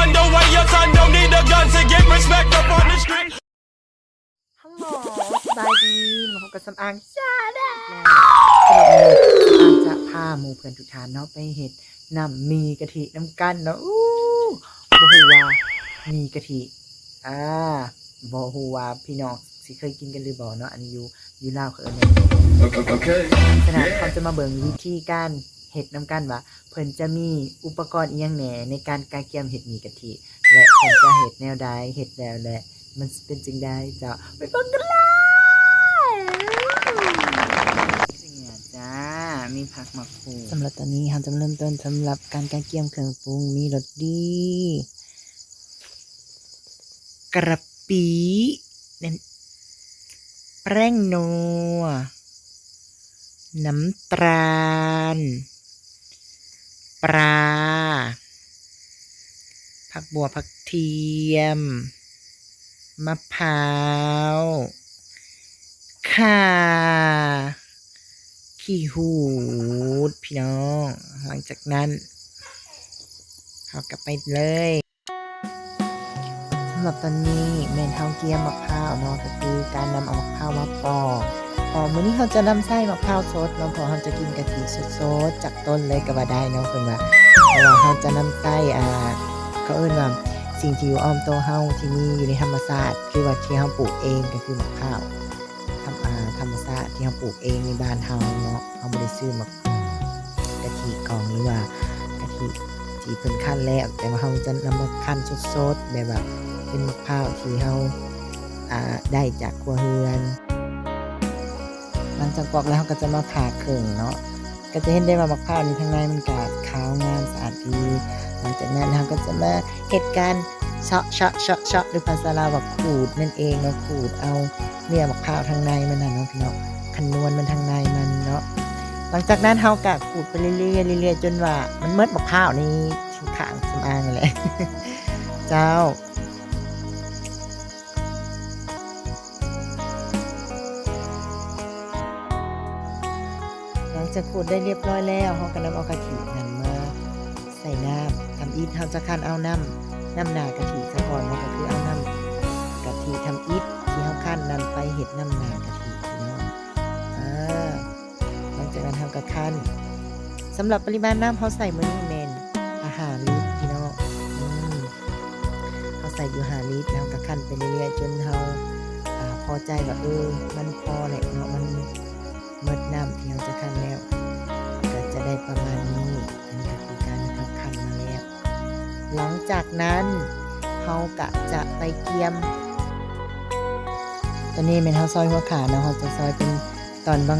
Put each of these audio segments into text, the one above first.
wonder why your son don't need a gun to get respect up on the street. ฮัลโหลสบายดีมาพบกับสำอางชาแนลสำหรับวันนี้สำอางจะพาหมู่เพื่อนทุกท่านเนาะไปเห็ดน้ำมีกะทิน้ำกันเนาะอู้บ่ฮู้ว่ามีกะทิอ่าบ่ฮู้ว่าพี่น้องสิเคยกินกันหรือบ่เนาะอันนี้อยู่อยู่ลาวเขาเอิ้นว่า Okay. ฉะนั้นเขาจะมาเบิ่งวิธีการ เห็ดน้ำกันว่าเพิ่นจะมีอุปกรณ์อีหยังแหน่ในการกาเกียมเห็ดหมีกะทิ และเพิ่นจะเห็ดแนวใดเห็ดแล้วและ มันสิเป็นจึงใดจะไปเบิ่งกันเลยเนี่ยจ้า มีผักมะกรูดสำหรับตอนนี้เราจะเริ่มต้นสำหรับการกาเกียมเครื่องปรุงมีรสดี กระปีเน้นแป้งนัวน้ำตาล ปลา ผักบัวผักเทียม มะพร้าวข่าขี้หูด พี่น้อง หลังจากนั้นเอากลับไปเลยสำหรับตอนนี้เมนเทาเกียมมะพร้าวเนาะก็คือการนำเอามะพร้าวมาปอก ปอมื้อนี้เขาจะนำไส้มะพร้าวสดเนาะพอเขาจะกินกะทิสดๆจากต้นเลยก็ว่าได้เนาะเพิ่นว่าเพราะว่าเขาจะนำไส้อ่าเขาเอิ้นว่าสิ่งที่อยู่อ้อมโตเฮาที่มีอยู่ในธรรมชาติคือว่าที่เฮาปลูกเองก็คือมะพร้าวธรรมอ่าธรรมชาติที่เฮาปลูกเองในบ้านเฮาเนาะเฮาบ่ได้ซื้อมากะทิกองหรือว่ากะทิที่เพิ่นคั้นแล้วแต่ว่าเฮาจะนำมาคั้นสดๆแบบว่าเป็นมะพร้าวที่เฮาอ่าได้จากครัวเรือน หลังจากปอกแล้วก็จะมาผ่าครึ่งเนาะก็จะเห็นได้ว่ามะพร้าวนี้ข้างในมันกาดขาวงามสะอาดดีหลังจากนั้นเราก็จะมาเหตุการณ์เชาะเชาะเชาะเชาะหรือภาษาลาวว่าขูดนั่นเองเนาะขูดเอาเนื้อมะพร้าวทางในมันนะเนาะพี่เนาะคันนวลมันทางในมันเนาะหลังจากนั้นเราก็ขูดไปเรื่อยๆเรื่อยๆจนว่ามันเมิดมะพร้าวนี่ทิ้งขางสำอางนั่นแหละเจ้า จากขูดได้เรียบร้อยแล้วเราก็นำเอากะทินั้นมาใส่น้ำทำอีทเราจะคั้นเอาน้ำน้ำหนากะทิซะก่อนเนาะก็คือเอาน้ำกะทิทำอีทที่เราคั้นนั้นไปเห็ดน้ำหนากะทิพี่น้องอ่าหลังจากนั้นเราก็คั้นสำหรับปริมาณน้ำเขาใส่มื้อนี้แมนอาหารลิตรพี่น้องอืมเขาใส่อยู่หาลิตรแล้วก็คั้นไปเรื่อยๆจนเราอ่าพอใจว่าเออมันพอแหละเนาะมัน เมื่อน้ำเที่เราจะคั้นแล้ว ก็จะได้ประมาณนี้อันนี้ก็คือการที่เราคั้นมาแล้ว หลังจากนั้นเขากะจะไปเกียม ตอนนี้เป็นเขาซอยหัวขาเนาะเขาจะซอยเป็นตอนบา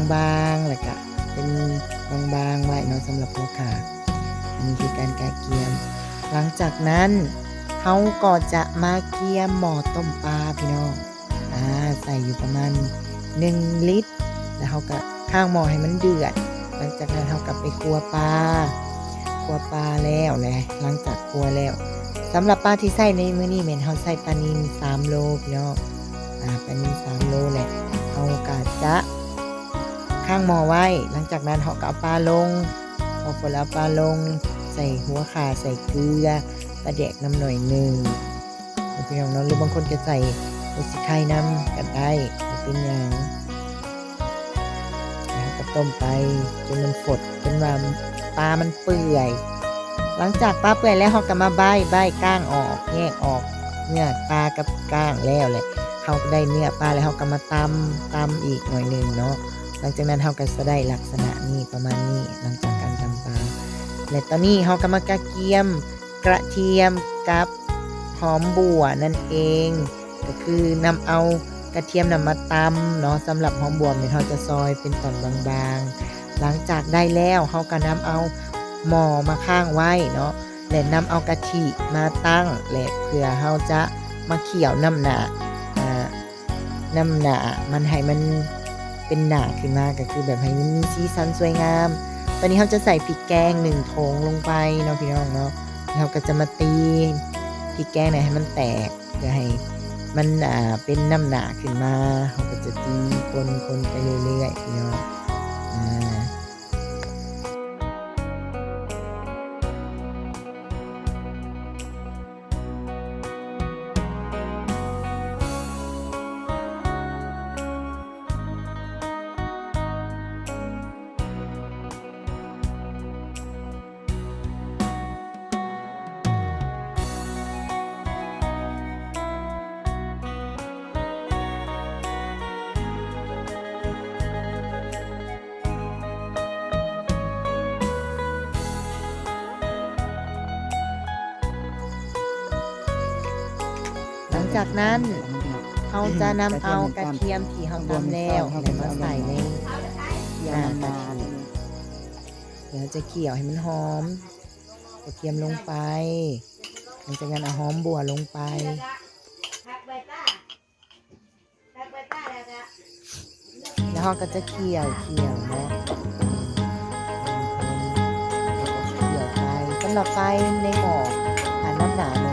งๆแล้วก็เป็นบางๆไว้เนาะสำหรับหัวขาอันนี้คือการกาเกียม หลังจากนั้นเขาก็จะมาเกียมหม้อต้มปลาพี่น้องอ่าใส่อยู่ประมาณ1ลิตร แล้วเขาก็ ข้างหม้อให้มันเดือด หลังจากนั้นเขากลับไปคั่วปลาคั่วปลาแล้วแหละหลังจากคั่วแล้วสำหรับปลาที่ใส่ในมื้อนี้แม่นเขาใส่ปลานิล3โลพี่น้องอ่าปลานิล3โลแหละเขาก็จะข้างหม้อไว้ หลังจากนั้นเขาก็เอาปลาลงพอคนแล้วปลาลง ใส่หัวขาใส่เกลือปลาแดกน้ำหน่อยหนึ่งพี่น้องเนาะหรือบางคนก็ใส่ใส่สิไข่น้ำก็ได้เป็นหยัง ต้มไปจนมันฝดจนว่าปลามันเปื่อย หลังจากปลาเปื่อยแล้วเราก็มาใบใบก้างออกแยกออกเนื้อปลากับก้างแล้วแหละเขาก็ได้เนื้อปลาแล้วเขาก็มาตำตำอีกหน่อยหนึ่งเนาะหลังจากนั้นเขาก็จะได้ลักษณะนี้ประมาณนี้หลังจากการตำปลาและตอนนี้เขาก็มากระเทียมกระเทียมกับหอมบัวนั่นเอง ก็คือนำเอา กระเทียมนำมาตำเนาะสำหรับหอมบวมเนี่ยเราจะซอยเป็นตอนบางๆ หลังจากได้แล้วเราก็นำเอาหม้อมาข้างไว้เนาะและนำเอากะทิมาตั้งและเพื่อเราจะมาเขี่ยวน้ำหนาอ่าน้ำหนามันให้มันเป็นหนาขึ้นมาก็คือแบบให้มันมีสีสันสวยงาม ตอนนี้เราจะใส่พริกแกงหนึ่งโถงลงไปเนาะพี่น้องเนาะเราก็จะมาตีพริกแกงเนี่ยให้มันแตกเพื่อให้ มันอ่าเป็นน้ำหนาขึ้นมาเขาก็จะตีคนคนไปเรื่อยๆพี่น้องอ่า จากนั้นเขาจะนำเอากระเทียมที่เขาตำแล้วมาใส่ในยานานเดี๋ยวจะเกี่ยวให้มันหอมกระเทียมลงไปหลังจากนั้นเอาหอมบัวลงไปแล้วเขาก็จะเคี่ยวเคี่ยวนะเคี่ยวไปสำหรับไฟในหม้ออันน้ำหนา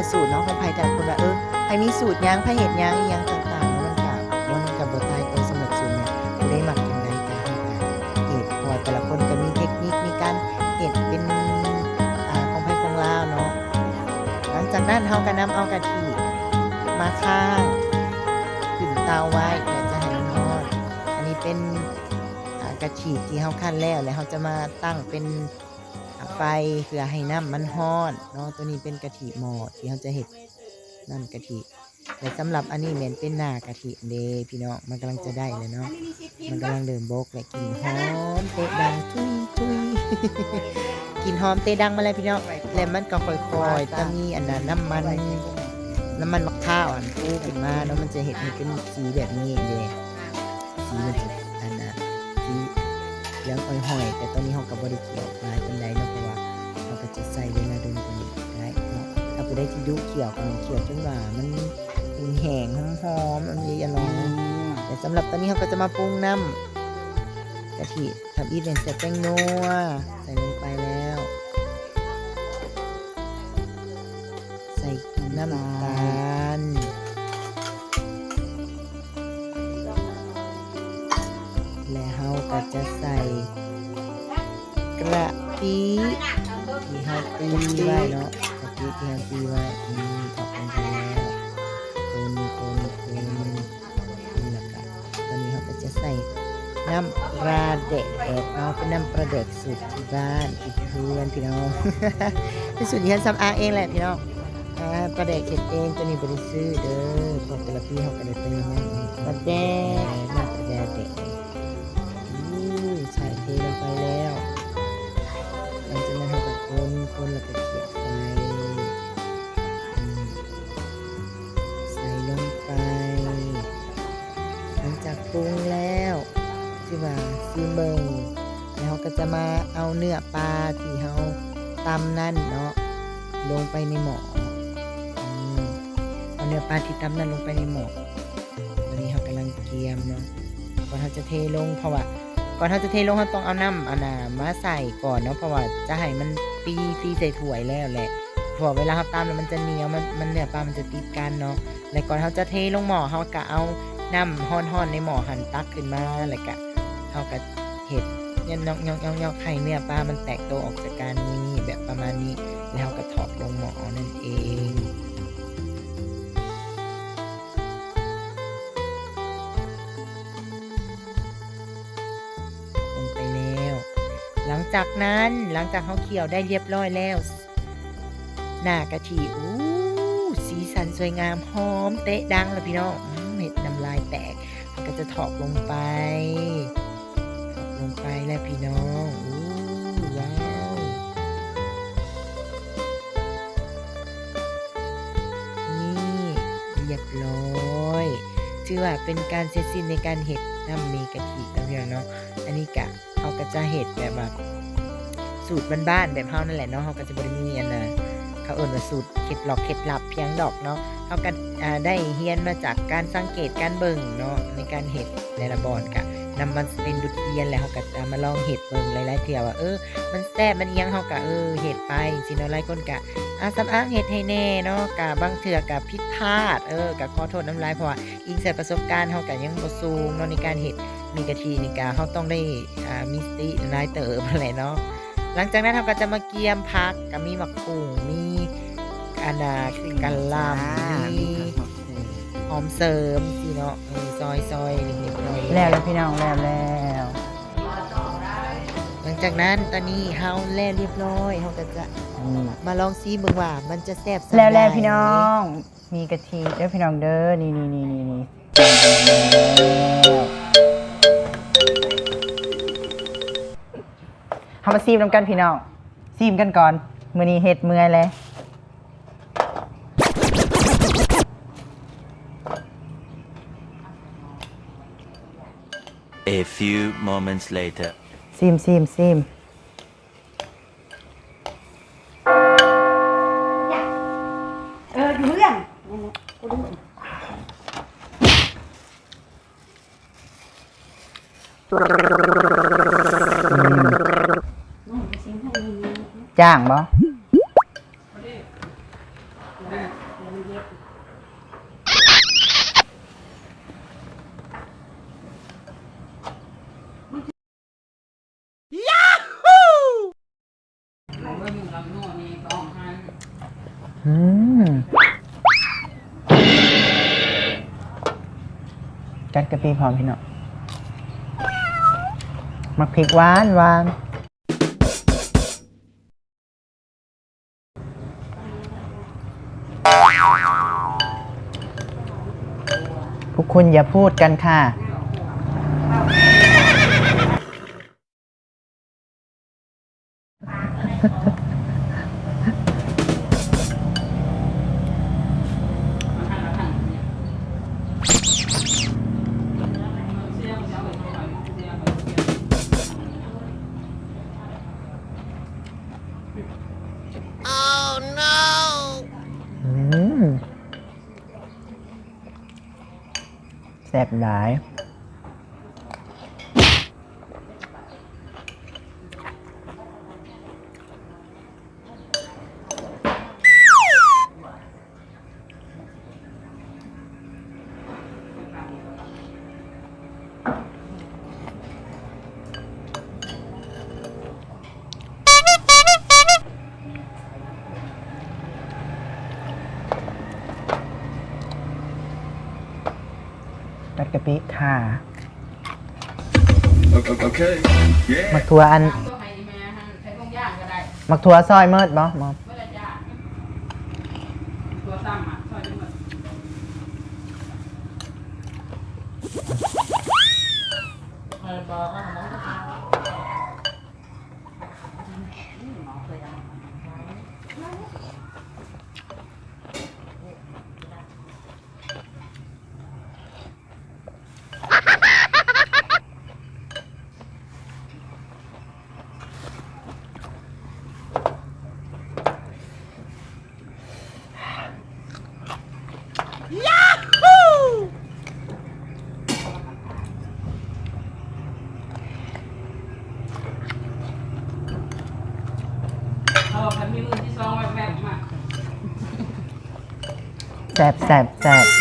แต่สูตรเนาะของไผ่แต่คนว่าเออไผ่มีสูตรยังไผ่เห็ดยังยังต่างๆแล้วมันกับมันกับบทไทยตัวสำหรับสูตรเนี่ยได้หมักกันได้การเหตุเพราะว่าแต่ละคนก็มีเทคนิคมีการเห็ดเป็นอ่าของไผ่ของลาวเนาะหลังจากนั้นเฮาก็นำเอากะทิมาข้างขึ้นเตาไว้เพื่จะให้มันทอดอันนี้เป็นกะทิที่เฮาคั่นแล้วแล้วเฮาจะมาตั้งเป็น ไฟเพื่อให้น้ำมันฮอดเนาะตัวนี้เป็นกะทิหมอที่เฮาจะเห็ดน้ำกะทิและสำหรับอันนี้เหม็นเป็นหน้ากะทิเดพี่น้องมันกำลังจะได้เลยเนาะมันกำลังเดินโบกและกลินหอมเตะดังทุยทุยกลินหอมเตะดังมาเลยพี่น้องแล้วมันก็ค่อยๆจะมีอันนั้นน้ำมันน้ำมันมะพร้าวอันฟูขึ้นมาแล้วมันจะเห็นมันเป็นสีแบบนี้เลยสีมัน ลืองอ่อยๆ แต่ตอนนี้เขากับบริเกี่ยวลายเป็นไรเนาะเพราะว่าเราก็จะใส่เวลาเดินกว่านี้ได้เนาะถ้าผู้ได้ที่ดุเกี่ยวกับมันเกี่ยวจนว่ามันแห้งหอมๆมันมีอะไรแต่สำหรับตอนนี้เขาก็จะมาปรุงน้ำกะทิทำอีเป็นเสร็จแป้งนัวใส่ลงไปแล้ว ใส่น้ำตาล ก็จะใส่กระปิที่เขาตีไว้เนาะกระปิที่เขาตีไว้อืมออกลงไปแล้วคนคนคนแล้วก็ตอนนี้เขาก็จะใส่น้ำปลาเด็กเนาะเป็นน้ำปลาเด็กสูตรที่บ้านที่เพื่อนพี่น้องเป็นสูตรที่ฉันซ้ำอ้างเองแหละพี่น้องปลาเด็กเห็ดเองตัวนี้บริซื้อเด้อพอแต่ละปีเขาก็ได้เติมนปลาแดกน้ำปลาแดก ไปแล้วหลังจากนั้นเขาก็คนคนแล้วก็เขี่ยไฟใส่ลงไป หลังจากปรุงแล้วที่ว่าซีเบิงแล้วเราก็จะมาเอาเนื้อปลาที่เราตำนั่นเนาะลงไปในหม้อเอาเนื้อปลาที่ตำนั่นลงไปในหม้อตอนนี้เรากำลังเกียมเนาะก่อนเราจะเทลงเพราะว่า ก่อนเราจะเทลงเราต้องเอาน้ำอาน้ำมาใส่ก่อนเนาะเพราะว่าจะให้มันตีตีใส่ถ้วยแล้วแหละพราะว่าเวลาเราตำแล้วมันจะเหนียวมันมันเนื้อปลา มันจะติดกันเนาะและก่อนเราจะเทลงหม้อเราก็เอาน้ำห้อนๆในหม้อหั่นตักขึ้นมาแล้วก็เอากับเห็ดยันยอกยอกยอกยอกไข่เนื้อปลา มันแตกตัวออกจากการนี้แบบประมาณนี้ แล้วก็ถอดลงหม้อนั่นเอง จากนั้นหลังจากเขาเคี่ยวได้เรียบร้อยแล้ว หน้ากะทิอู้สีสันสวยงามหอมเตะดังลยพี่น้องอืมเห็ดน้ำลายแตกมันก็จะถอกลงไปถอกลงไปแล้วพี่น้องอู้ว้าวนี่เรียบร้อยถือว่าเป็นการเสร็จสิ้นในการเห็ดน้ำมีกะทิแล้วพี่น้องเนาะอันนี้กะเขาก็จะเห็ดแบบ สูตรบ้านๆแบบเฮานั่นแหละเนาะเขาก็จะบริมีอันนะเขาเอิ้นว่าสูตรเคล็ดหลอกเคล็ดลับเพียงดอกเนาะเขาก็อ่าได้เฮียนมาจากการสังเกตการเบิ่งเนาะในการเห็ดในละบอนกะนำมันเป็นบทเรียนแล้วเขาก็มาลองเห็ดเบิ่งหลายๆเที่ยวว่าเออมันแซ่บมันเอียงเขากะเออเห็ดไปสิเนาะหลายคนกะอาสำอ้างเห็ดให้แน่เนาะกะบางเถื่อกะผิดพลาดเออกะขอโทษน้ำลายเพราะว่าอิงใส่ประสบการณ์เขากะยังบ่สูงเนาะในการเห็ดมีกะทินี่กะเขาต้องได้มีสติหลายเติบอะไรเนาะ หลังจากนั้นเขาก็จะมาเกียมผักก็มีมะกรูดมีอันน่ะกะหล่ำมีหอมเสริมสิเนาะเออซอยซอยเล็กๆน้อยๆแล้วแล้วพี่น้องแล้วแล้วก็หลังจากนั้นตอนนี้เฮาแล้วเรียบร้อยเฮาก็จะนี่มาลองซีเบิ่งว่า มันจะแซ่บสันแล้วแล้วใดพี่น้อง มีกะทิเด้อพี่น้องเด้อนี่นี่นี่นี่ นี่ทำมาซีมน้ำกันพี่น้องซีมกันก่อนมือนี้เห็ดเมื่อยเลย A few moments later. ซีมซีมซีม จ้างบ่อืมจัดกะปิพร้อมพี่น้อมักพริกหวานหวาน คุณอย่าพูดกันค่ะ หลายะปิค่ะ Okay. Yeah. มักทัวอันมักทัวซอยเมิดบ่มอมแซ่ บแซ่บแซ่บ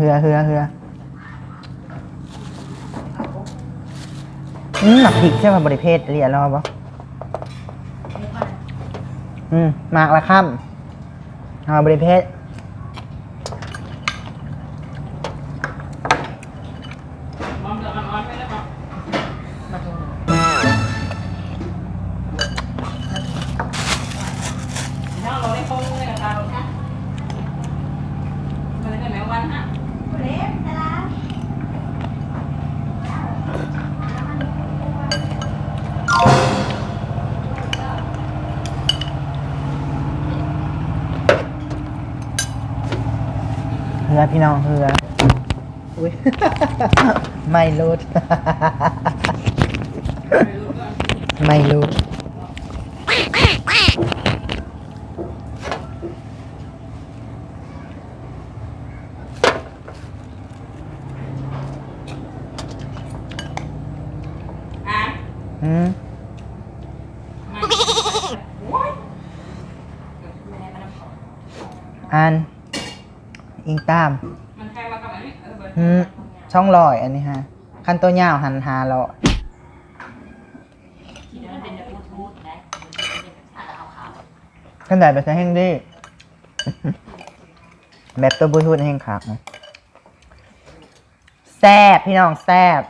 เหือเหือเหืออืมหมักพริกใช่ป่ะบริเพศเรียรอบ่อืมหมากละค่ำเอาบริเพศ เฮือพี่น้องเฮืออุ้ย ไม่รู้ไม่รู้อืมอัน อิงตามมันใครว่ากับอันนี้เออเบิร์ดอืมช่องลอยอันนี้ฮะคันตัวยาวหันหาเราทีเดียวมันเป็นแบบทูดๆนะมันเป็นแบบเอาขาวกันไหนไปใช้แห้งดิแบบตัวบลูทูธแห้งขากนะแซบพี่น้องแซบ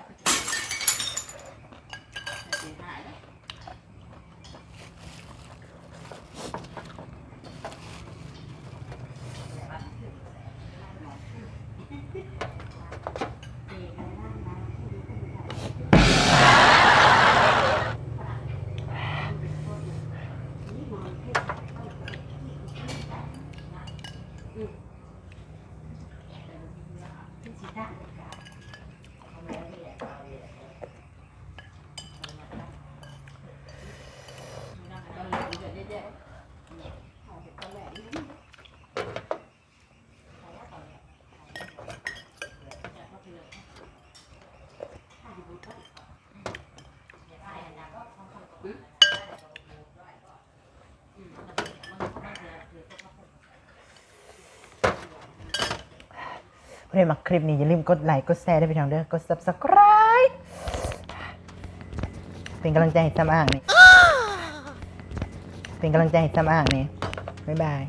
เพื่อนมาคลิปนี้อย่าลืมกดไลค์กดแชร์ได้ไปทางเด้อกด subscribe เป็นกำลังใจให้ซ้ำอ่างนี่เป็นกำลังใจให้ซ้ำอ่างนี่บ๊ายบาย